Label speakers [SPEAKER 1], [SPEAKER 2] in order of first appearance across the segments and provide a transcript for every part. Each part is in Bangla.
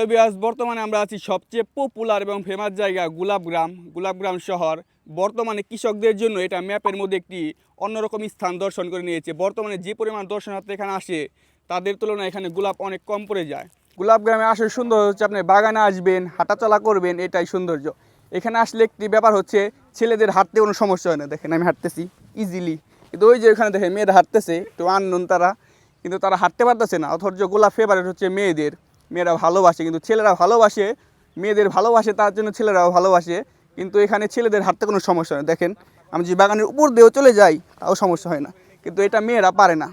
[SPEAKER 1] আজ বর্তমানে আমরা আছি সবচেয়ে পপুলার এবং ফেমাস জায়গা গোলাপগ্রাম গোলাপগ্রাম শহর। বর্তমানে কৃষকদের জন্য এটা ম্যাপের মধ্যে একটি অন্যরকম স্থান দর্শন করে নিয়েছে। বর্তমানে যে পরিমাণ দর্শনার্থী এখানে আসে, তাদের তুলনায় এখানে গোলাপ অনেক কম পড়ে যায়। গোলাপগ্রামে আসলে সুন্দর হচ্ছে, আপনি বাগানে আসবেন, হাঁটাচলা করবেন, এটাই সৌন্দর্য। এখানে আসলে একটি ব্যাপার হচ্ছে, ছেলেদের হাঁটতে কোনো সমস্যা হয় না। দেখেন, আমি হাঁটতেছি ইজিলি কিন্তু ওই যে ওখানে দেখেন, মেয়েরা হাঁটতেছে, একটু আনন্দ তারা। কিন্তু তারা হাঁটতে পারতেছে না, অথচ গোলাপ ফেভারেট হচ্ছে মেয়েদের। মেয়েরা ভালোবাসে, কিন্তু ছেলেরা ভালোবাসে, মেয়েদের ভালোবাসে, তার জন্য ছেলেরাও ভালোবাসে, কিন্তু এখানে ছেলেদের হাঁটতে কোনো সমস্যা নেই। দেখেন, আমি যে বাগানের উপর দিয়েও চলে যাই, তাও সমস্যা হয় না। কিন্তু এটা মেয়েরা পারে না।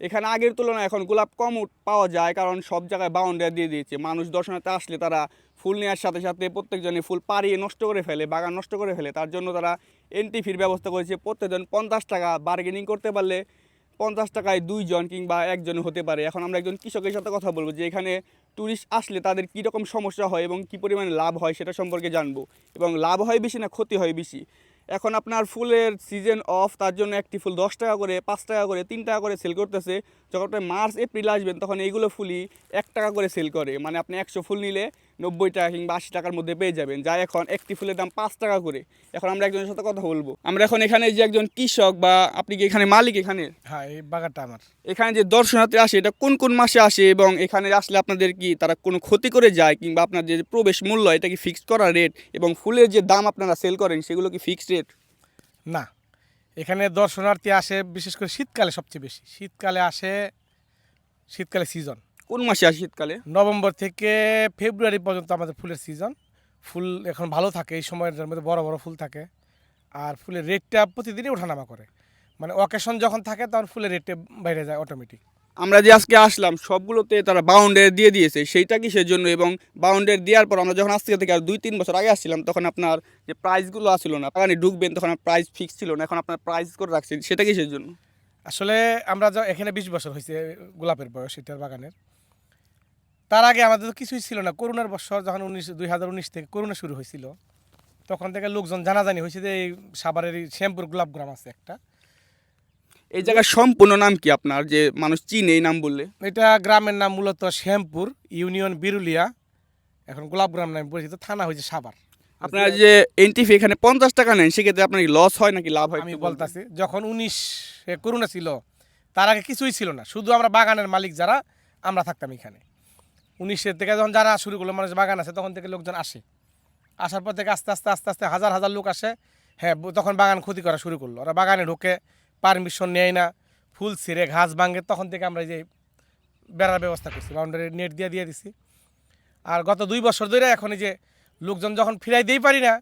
[SPEAKER 1] এখানে আগের তুলনায় এখন গোলাপ কম পাওয়া যায়, কারণ সব জায়গায় বাউন্ডারি দিয়ে দিয়েছে। মানুষ দর্শনার্থী আসলে তারা ফুল নেওয়ার সাথে সাথে প্রত্যেকজনে ফুল পাড়িয়ে নষ্ট করে ফেলে, বাগান নষ্ট করে ফেলে। তার জন্য তারা এন্ট্রি ফির ব্যবস্থা করেছে। প্রত্যেকজন পঞ্চাশ টাকা বার্গেনিং করতে পারলে পঞ্চাশ টাকায় দুইজন কিংবা একজন হতে পারে। এখন আমরা একজন কৃষকের সাথে কথা বলব যে এখানে ট্যুরিস্ট আসলে তাদের কী রকম সমস্যা হয় এবং কী পরিমাণে লাভ হয় সেটা সম্পর্কে জানব। এবং লাভ হয় বেশি না ক্ষতি হয় বেশি? এখন আপনার ফুলের সিজন অফ তার জন্য একটি ফুল দশ টাকা করে, পাঁচ টাকা করে, তিন টাকা করে সেল করতেছে। যখন আপনি মার্চ, এপ্রিল আসবেন, তখন এইগুলো ফুলই এক টাকা করে সেল করে। মানে আপনি একশো ফুল নিলে নব্বই টাকা কিংবা আশি টাকার মধ্যে পেয়ে যাবেন যা এখন একটি ফুলের দাম পাঁচ টাকা করে। এখন আমরা একজনের সাথে কথা বলব। আমরা এখন এখানে যে একজন কৃষক বা আপনি কি এখানে মালিক এখানে?
[SPEAKER 2] হ্যাঁ এই বাগানটা আমার।
[SPEAKER 1] এখানে যে দর্শনার্থী আসে এটা কোন কোন মাসে আসে এবং এখানে আসলে আপনাদের কি তারা কোনো ক্ষতি করে যায় কিংবা আপনার যে প্রবেশ মূল্য এটা কি ফিক্সড করা রেট এবং ফুলের যে দাম আপনারা সেল করেন সেগুলো কি ফিক্সড রেট
[SPEAKER 2] না এখানে দর্শনার্থী আসে বিশেষ করে শীতকালে সবচেয়ে বেশি। শীতকালে আসে শীতকালে সিজন
[SPEAKER 1] কোন মাসে আসে শীতকালে?
[SPEAKER 2] নভেম্বর থেকে ফেব্রুয়ারি পর্যন্ত আমাদের ফুলের সিজন। ফুল এখন ভালো থাকে এই সময়ের মধ্যে বড় বড় ফুল থাকে। আর ফুলের রেটটা প্রতিদিনই ওঠানামা করে। মানে অকেশন যখন থাকে তখন ফুলের রেটটা বাইরে যায় অটোমেটিক
[SPEAKER 1] আমরা যে আজকে আসলাম সবগুলোতে তারা বাউন্ডারি দিয়ে দিয়েছে। সেইটা কিসের জন্য এবং বাউন্ডারি দেওয়ার পর আমরা যখন আজকে থেকে আর দুই তিন বছর আগে আসছিলাম তখন আপনার যে প্রাইসগুলো আসছিল না বাগানে ঢুকবেন তখন প্রাইস ফিক্স ছিল না এখন আপনার প্রাইস করে রাখছেন সেটা কিসের জন্য?
[SPEAKER 2] আসলে আমরা যা এখানে বিশ বছর হয়েছে গোলাপের বয়স এটার বাগানের। তার আগে আমাদের তো কিছুই ছিল না। করোনার বছর যখন উনিশ দুই হাজার উনিশ থেকে করোনা শুরু হয়েছিল তখন থেকে লোকজন জানাজানি হয়েছে যে এই সাভারের এই শ্যামপুর গোলাপ গ্রাম আছে একটা।
[SPEAKER 1] এই জায়গার সম্পূর্ণ নাম কি আপনার? যে মানুষ চিনে এই নাম বললে?
[SPEAKER 2] এটা গ্রামের নাম মূলত শ্যামপুর ইউনিয়ন বিরুলিয়া এখন গোলাপ গ্রাম নামে পরিচিত থানা হয়েছে সাভার।
[SPEAKER 1] আপনারা যে এন্ট্রি ফি এখানে পঞ্চাশ টাকা নেন সেক্ষেত্রে আপনার কি লস হয় নাকি লাভ হয়
[SPEAKER 2] আমি? বলতাছি যখন উনিশ করোনা ছিল তার আগে কিছুই ছিল না। শুধু আমরা বাগানের মালিক যারা আমরা থাকতাম এখানে। উনিশের থেকে যখন যারা শুরু করল, মানুষ বাগান আছে, তখন থেকে লোকজন আসে। আসার পর থেকে আস্তে আস্তে আস্তে আস্তে হাজার হাজার লোক আসে। হ্যাঁ তখন বাগান ক্ষতি করা শুরু করল। ওরা বাগানে ঢোকে পারমিশন নেয় না, ফুল ছিঁড়ে ঘাস ভাঙে, তখন থেকে আমরা যে বেড়ার ব্যবস্থা করছি বাউন্ডারি নেট দিয়ে দিয়ে দিছি। আর গত দুই বছর ধরে এখন এই যে লোকজন যখন ফিরাই দিয়েই পারি না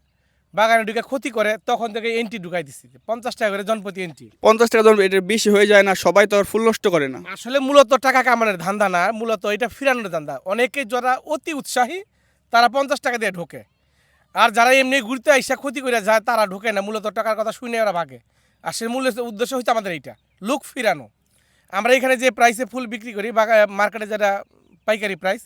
[SPEAKER 2] বাগানে ঢুকে ক্ষতি করে তখন থেকে এন্ট্রি ঢুকাই দিচ্ছি পঞ্চাশ টাকা করে জনপ্রতি এন্ট্রি।
[SPEAKER 1] পঞ্চাশ টাকা ধরুন এটা বেশি হয়ে যায় না সবাই তো আর ফুল নষ্ট করে না।
[SPEAKER 2] আসলে মূলত টাকা কামানোর ধান্দা না মূলত এটা ফিরানোর ধান্দা। অনেকে যারা অতি উৎসাহী তারা পঞ্চাশ টাকা দিয়ে ঢোকে। আর যারা এমনি ঘুরতে আইসা ক্ষতি করে যায় তারা ঢোকে না মূলত টাকার কথা শুনে ওরা ভাগে। আর সে মূল উদ্দেশ্য হচ্ছে আমাদের এইটা লুক ফিরানো। আমরা এখানে যে প্রাইসে ফুল বিক্রি করি বাগা মার্কেটে যেটা পাইকারি প্রাইস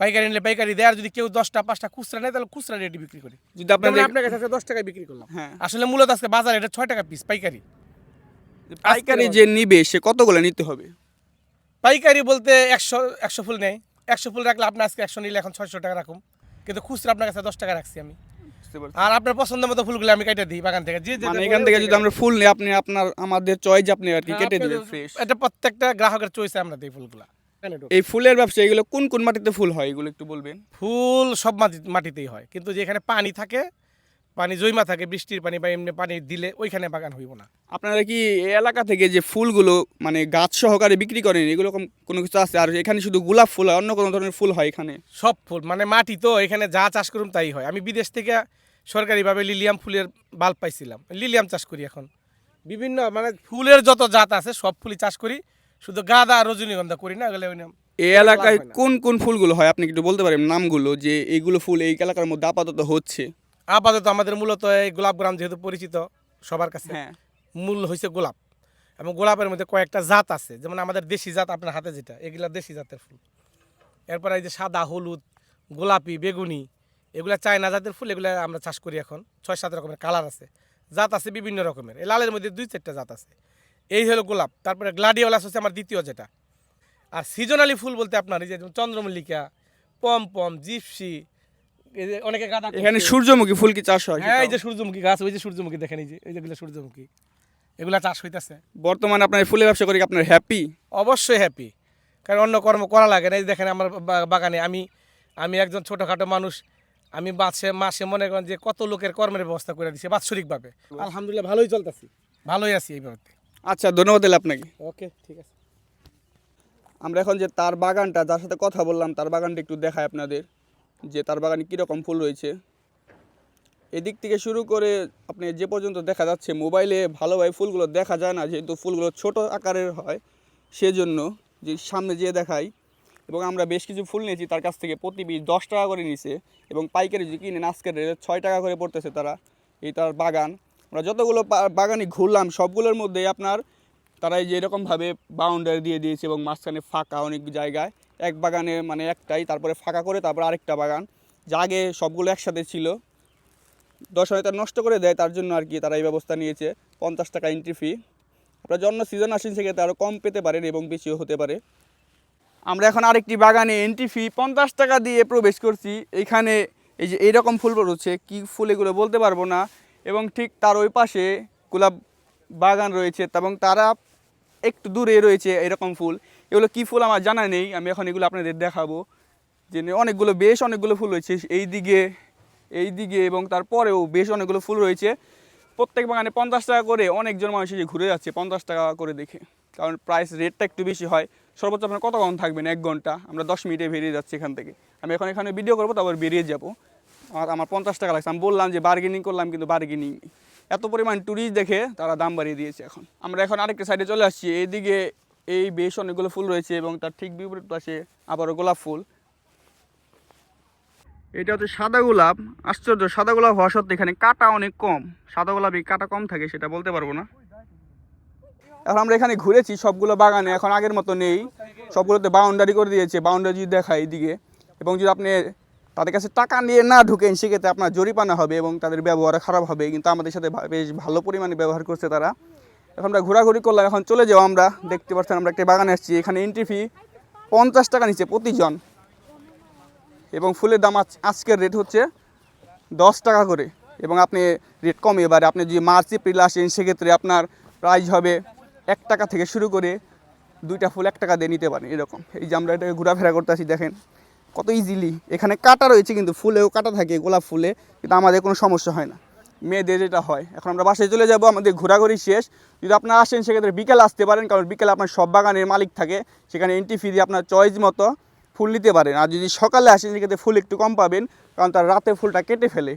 [SPEAKER 2] পাইকারি নিলে পাইকারি দেয় আর যদি কেউ দশটা পাঁচটা খুচরা নেয় তাহলে খুচরা রেটে বিক্রি করি।
[SPEAKER 1] যদি আপনার
[SPEAKER 2] আপনার কাছে দশ টাকায় বিক্রি করলাম।
[SPEAKER 1] হ্যাঁ।
[SPEAKER 2] আসলে মূলত আজকে বাজারে এটা ছয় টাকা পিস পাইকারি।
[SPEAKER 1] পাইকারি যে নিবে সে কতগুলো নিতে হবে?
[SPEAKER 2] পাইকারি বলতে একশো একশো ফুল নেই একশো ফুল রাখলে আপনি আজকে একশো নিলে এখন ছয়শো টাকা রাখুন কিন্তু খুচরা আপনার কাছে দশ টাকা রাখছি আমি। আর আপনার পছন্দ মতো ফুলগুলো আমি কেটে দিই বাগান থেকে। যে
[SPEAKER 1] মানে এখান থেকে যদি আমরা ফুল নিই আপনি আপনার আমাদের চয়েস আপনি আর কি
[SPEAKER 2] হ্যাঁ,
[SPEAKER 1] কেটে দিবেন ফ্রেশ
[SPEAKER 2] এটা প্রত্যেকটা গ্রাহকের চয়েসে আমরা দিই ফুলগুলা।
[SPEAKER 1] এই ফুলের ব্যবসা এগুলো কোন কোন মাটিতে ফুল হয় এগুলো একটু বলবেন?
[SPEAKER 2] ফুল সব মাটি মাটিতেই হয়। কিন্তু যেখানে পানি থাকে পানি জৈমা থাকে বৃষ্টির পানি বা এমনি পানি দিলে ওইখানে বাগান হইব না।
[SPEAKER 1] আপনারা কি এই এলাকা থেকে যে ফুলগুলো মানে গাছ সহকারে বিক্রি করেন এগুলো কোনো কিছু আছে? আর এখানে শুধু গোলাপ ফুল হয় অন্য কোনো ধরনের ফুল হয় এখানে?
[SPEAKER 2] সব ফুল মানে মাটি তো এখানে যা চাষ করুন তাই হয়। আমি বিদেশ থেকে সরকারিভাবে লিলিয়াম ফুলের বাল্ব পাইছিলাম। লিলিয়াম চাষ করি এখন। বিভিন্ন মানে ফুলের যত জাত আছে সব ফুলই চাষ করি। শুধু গাঁদা আর রজনীগন্ধা করি না এগুলো
[SPEAKER 1] এই এলাকায় কোন কোন ফুলগুলো হয়? আপনি একটু বলতে পারেন নামগুলো যে এইগুলো ফুল এই এলাকার মধ্যে আপাতত হচ্ছে।
[SPEAKER 2] আপাতত আমাদের মূলত এই গোলাপ গ্রাম যেহেতু পরিচিত সবার কাছে
[SPEAKER 1] হ্যাঁ।
[SPEAKER 2] মূল হয়েছে গোলাপ। এবং গোলাপের মধ্যে কয়েকটা জাত আছে যেমন আমাদের দেশি জাত আপনার হাতে যেটা এগুলা দেশি জাতের ফুল। এরপর এই যে সাদা হলুদ গোলাপি বেগুনি এগুলা চায়না জাতের ফুল এগুলা আমরা চাষ করি এখন। ছয় সাত রকমের কালার আছে। জাত আছে বিভিন্ন রকমের। এই লালের মধ্যে দুই চারটা জাত আছে। এই হলো গোলাপ তারপরে গ্লাডিওলাস হচ্ছে আমার দ্বিতীয় যেটা। আর সিজনালি ফুল বলতে আপনার এই যে চন্দ্রমল্লিকা পম পম জিপসি এই অনেকে গাঁদা
[SPEAKER 1] এখানে সূর্যমুখী ফুল কি চাষ হয়?
[SPEAKER 2] হ্যাঁ এই যে সূর্যমুখী গাছ ওই যে সূর্যমুখী দেখেন এই যে এই যেগুলো সূর্যমুখী এগুলা চাষ হইতেছে।
[SPEAKER 1] বর্তমানে আপনার ফুলের ব্যবসা করি আপনার হ্যাপি
[SPEAKER 2] অবশ্যই হ্যাপি কারণ অন্য কর্ম করা লাগে না। এই দেখেন আমার বাগানে আমি আমি একজন ছোটোখাটো মানুষ আমি মাসে মাসে মনে করেন যে কত লোকের কর্মের ব্যবস্থা করে দিচ্ছি বাৎসরিকভাবে। আলহামদুলিল্লাহ ভালোই চলতেছি। ভালোই আছি এইভাবে
[SPEAKER 1] আচ্ছা ধন্যবাদ দিলে আপনাকে।
[SPEAKER 2] ওকে ঠিক আছে।
[SPEAKER 1] আমরা এখন যে তার বাগানটা যার সাথে কথা বললাম তার বাগানটা একটু দেখায় আপনাদের যে তার বাগানে কীরকম ফুল রয়েছে। এদিক থেকে শুরু করে আপনি যে পর্যন্ত দেখা যাচ্ছে মোবাইলে ভালোভাবে ফুলগুলো দেখা যায় না যেহেতু ফুলগুলো ছোট আকারের হয় সেজন্য যে সামনে যেয়ে দেখাই। এবং আমরা বেশ কিছু ফুল নিয়েছি তার কাছ থেকে প্রতি পিস দশ টাকা করে নিছে। এবং পাইকারি যে কিনে আজকের ছয় টাকা করে পড়তেছে তারা এই তার বাগান। আমরা যতগুলো বাগানে ঘুরলাম, সবগুলোর মধ্যেই আপনার তারা এই যে এরকমভাবে বাউন্ডারি দিয়ে দিয়েছে এবং মাঝখানে ফাঁকা অনেক জায়গায়। এক বাগানে মানে একটাই, তারপরে ফাঁকা করে তারপর আরেকটা বাগান। যা আগে সবগুলো একসাথে ছিল। দশ হাজার নষ্ট করে দেয়, তার জন্য আর কি তারা এই ব্যবস্থা নিয়েছে। পঞ্চাশ টাকা এন্ট্রি ফি আপনারা জন্য সিজন আসেন, সেক্ষেত্রে আরও কম পেতে পারেন এবং বেশিও হতে পারে। আমরা এখন আরেকটি বাগানে এন্ট্রি ফি পঞ্চাশ টাকা দিয়ে প্রবেশ করছি। এখানে এই যে এইরকম ফুল রয়েছে কী ফুল এগুলো বলতে পারব না। এবং ঠিক তার ওই পাশে গোলাপ বাগান রয়েছে এবং তারা একটু দূরে রয়েছে এরকম ফুল। এগুলো কী ফুল আমার জানা নেই, আমি এখন এগুলো আপনাদের দেখাবো। যে অনেকগুলো, বেশ অনেকগুলো ফুল রয়েছে এই দিকে এই দিকে এবং তারপরেও বেশ অনেকগুলো ফুল রয়েছে। প্রত্যেক বাগানে পঞ্চাশ টাকা করে অনেকজন মানুষ এসে ঘুরে যাচ্ছে পঞ্চাশ টাকা করে দেখে। কারণ প্রাইস রেটটা একটু বেশি হয়। সর্বোচ্চ আপনার কতক্ষণ থাকবেন এক ঘণ্টা। আমরা দশ মিনিটে বেরিয়ে যাচ্ছি এখান থেকে। আমি এখন এখানে ভিডিও করব, তারপর বেরিয়ে যাব। আমার আমার পঞ্চাশ টাকা লাগছে। আমি বললাম যে বার্গেনিং করলাম, কিন্তু বার্গেনিং এত পরিমাণ ট্যুরিস্ট দেখে তারা দাম বাড়িয়ে দিয়েছে এখন। আমরা এখন আরেকটা সাইডে চলে আসছি। এইদিকে এই বেশ অনেকগুলো ফুল রয়েছে এবং তার ঠিক বিপরীত পাশে আবারও গোলাপ ফুল। এটা হচ্ছে সাদা গোলাপ। আশ্চর্য, সাদা গোলাপ হওয়া সত্ত্বে এখানে কাটা অনেক কম। সাদা গোলাপে কাটা কম থাকে সেটা বলতে পারব না। এখন আমরা এখানে ঘুরেছি, সবগুলো বাগানে এখন আগের মতো নেই। সবগুলোতে বাউন্ডারি করে দিয়েছে বাউন্ডারি যদি দেখায় এইদিকে। এবং যদি আপনি তাদের কাছে টাকা নিয়ে না ঢুকেন সেক্ষেত্রে আপনার জরিপানা হবে এবং তাদের ব্যবহার খারাপ হবে। কিন্তু আমাদের সাথে বেশ ভালো পরিমাণে ব্যবহার করছে তারা। এখন আমরা ঘোরাঘুরি করলাম, এখন চলে যাব আমরা। দেখতে পাচ্ছেন আমরা একটা বাগানে আসছি। এখানে এন্ট্রি ফি পঞ্চাশ টাকা নিচ্ছে প্রতিজন। এবং ফুলের দাম আজ- আজকের রেট হচ্ছে দশ টাকা করে। এবং আপনি রেট কমে, এবারে আপনি যদি মার্চ, এপ্রিল আসেন, সেক্ষেত্রে আপনার প্রাইস হবে এক টাকা থেকে শুরু করে দুইটা ফুল এক টাকা দিয়ে নিতে পারেন। এরকম। এই যে আমরা এটাকে ঘোরাফেরা করতে আসি, দেখেন। কত ইজিলি এখানে কাটা রয়েছে কিন্তু, ফুলেও কাটা থাকে, গোলাপ ফুলে, কিন্তু আমাদের কোনো সমস্যা হয় না। মেয়েদের যেটা হয়, এখন আমরা বাসায় চলে যাব, আমাদের ঘোরাঘুরি শেষ। যদি আপনারা আসেন, সেক্ষেত্রে বিকেল আসতে পারেন, কারণ বিকেলে আপনার সব বাগানের মালিক থাকে। সেখানে এন্ট্রি ফি দিয়ে আপনার চয়েস মতো ফুল নিতে পারেন। আর যদি সকালে আসেন, সেক্ষেত্রে ফুল একটু কম পাবেন, কারণ তার রাতে ফুলটা কেটে ফেলে।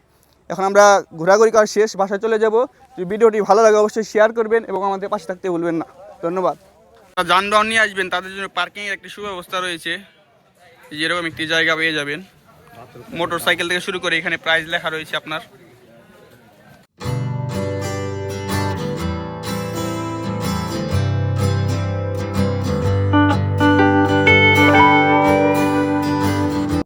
[SPEAKER 1] এখন আমরা ঘোরাঘুরি করা শেষ, বাসায় চলে যাব। যদি ভিডিওটি ভালো লাগে, অবশ্যই শেয়ার করবেন এবং আমাদের পাশে থাকতে ভুলবেন না। ধন্যবাদ। যানবাহন নিয়ে আসবেন, তাদের জন্য পার্কিংয়ের একটি সুব্যবস্থা রয়েছে। যেরকম একটি জায়গা পেয়ে যাবেন। মোটর সাইকেল থেকে শুরু করে এখানে প্রাইস লেখা রয়েছে আপনার।